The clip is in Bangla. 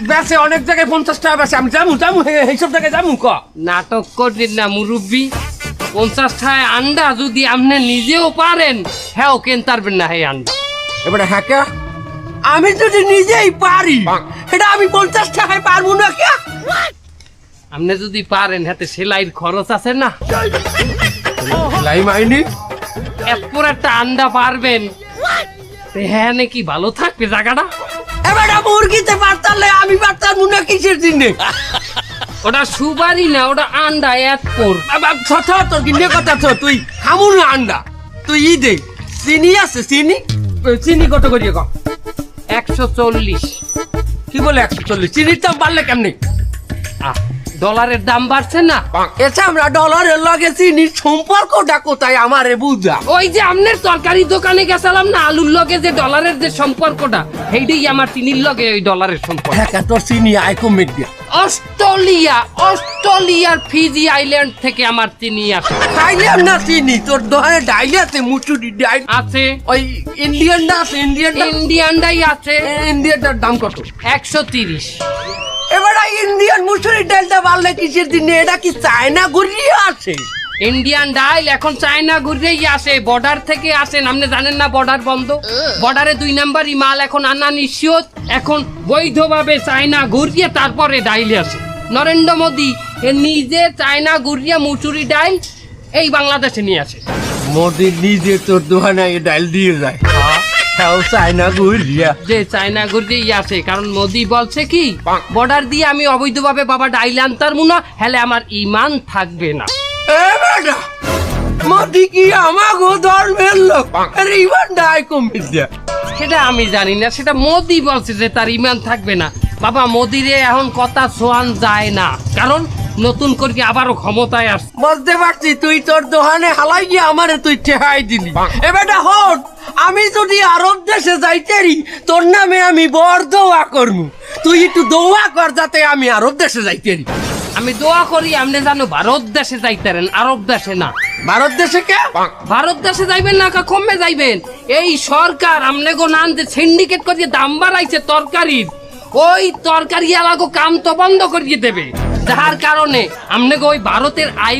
বেচে অনেক জায়গায় পঞ্চাশ টাকা বেচে। আমি যামু যামু হে- এইসব জায়গায় যামু ক? নাটক করবেন না মুরব্বী। পঞ্চাশ টাকায় আন্ডা যদি আপনি নিজেও পারেন হ্যাঁ কেন পারবেন না এই আন্ডা। এবারে হ্যাঁ কে? আমি যদি নিজেই পারি এটা আমি পঞ্চাশ টাকায় পারব না কে? আপনি যদি পারেন হাতে সেলাইয়ের খরচ আছে না? লাই মাইনি? এরপর একটা আন্ডা পারবেন। তে হ্যাঁ নাকি ভালো থাকবে জায়গাটা? এবারে মুরগিতে পারতালে আমি পারতাম না কিসের দিনে ওটা সুপারি না ওটা আন্ডা আবার ছ তোর কিনে কথা তো তুই খামু না আন্ডা। তুই ই দে চিনি আছে চিনি? চিনি কত করিয়ে ক একশো চল্লিশ। কি বলে একশো চল্লিশ? চিনির দাম বাড়লে কেমনি? ডলারের দাম বাড়ছে না? এটা আমরা ডলারের লগে চিনির সম্পর্কটা কোথায় আমারে বুঝা। ওই যে আপনার তরকারি দোকানে গেছিলাম না আলুর লগে যে ডলারের যে সম্পর্কটা সেইটাই আমার চিনির লগে ওই ডলারের সম্পর্ক। হ্যাঁ তোর চিনি আয় কমে দিয়া। অস্ট্রেলিয়া অস্ট্রেলিয়ার ফিজি আইল্যান্ড থেকে আমার চিনি আসে। আইল্যান্ড না চিনি তোর দোকানে ডাইলে আছে মুচুরি ডাইল আছে। ওই ইন্ডিয়ানটা আছে ইন্ডিয়ান ইন্ডিয়ানটাই আছে। ইন্ডিয়ানটার দাম কত? একশো তিরিশ। এবার ইন্ডিয়ান মুসুরি ডালটা বাড়লে কিসের দিনে? এটা কি চায়না ঘুরিয়ে আছে ইন্ডিয়ান ডাইল এখন চায়না ঘুরেই আসে। বর্ডার থেকে আসেন আপনি জানেন না বর্ডার বন্ধ? বর্ডারে দুই নাম্বারই মাল এখন আনা নিশ্চিত এখন বৈধভাবে চায়না ঘুরিয়ে তারপরে ডাইলে আসে। নরেন্দ্র মোদী এ নিজে চায়না ঘুরিয়ে মুচুরি ডাইল এই বাংলাদেশে নিয়ে আসে। মোদি নিজে তোর দোকানে ডাইল দিয়ে যায়। হ্যাঁ চায়না ঘুরিয়া। যে চায়না ঘুরিয়েই আসে কারণ মোদি বলছে কি বর্ডার দিয়ে আমি অবৈধভাবে বাবা ডাইল মুনা হেলে আমার ইমান থাকবে না। এ বেটা মোদি কি আমাগো ধর্মের লোক? আরে ইমান ডাই কমে দিয়া। সেটা আমি জানি না সেটা মোদি বলছে যে তার ইমান থাকবে না। বাবা মোদিরে এখন কথা সোয়ান যায় না কারণ নতুন করে আবারও ক্ষমতায় আসছে। বুঝতে পারছি তুই তোর দোকানে হালাই গিয়ে আমারে তুই ঠেহাই দিলি। এ বেটা হট। আমি যদি আরব দেশে যাইতেরি তোর নামে আমি বর দোয়া করমু। তুই একটু দোয়া কর যাতে আমি আরব দেশে যাইতেরি আমি দোয়া করি আপনি জানো ভারত দেশে যাইতারেন আরব দেশে না। ভারত দেশে কে? ভারত দেশে যাইবেন না কা কমে যাইবেন। এই সরকার আমনে গো নান যে সিন্ডিকেট করিয়ে দাম বাড়াইছে তরকারির ওই তরকারি এলাকো কাম তো বন্ধ করিয়ে দেবে। যার কারণে আমনে গো ওই ভারতের আই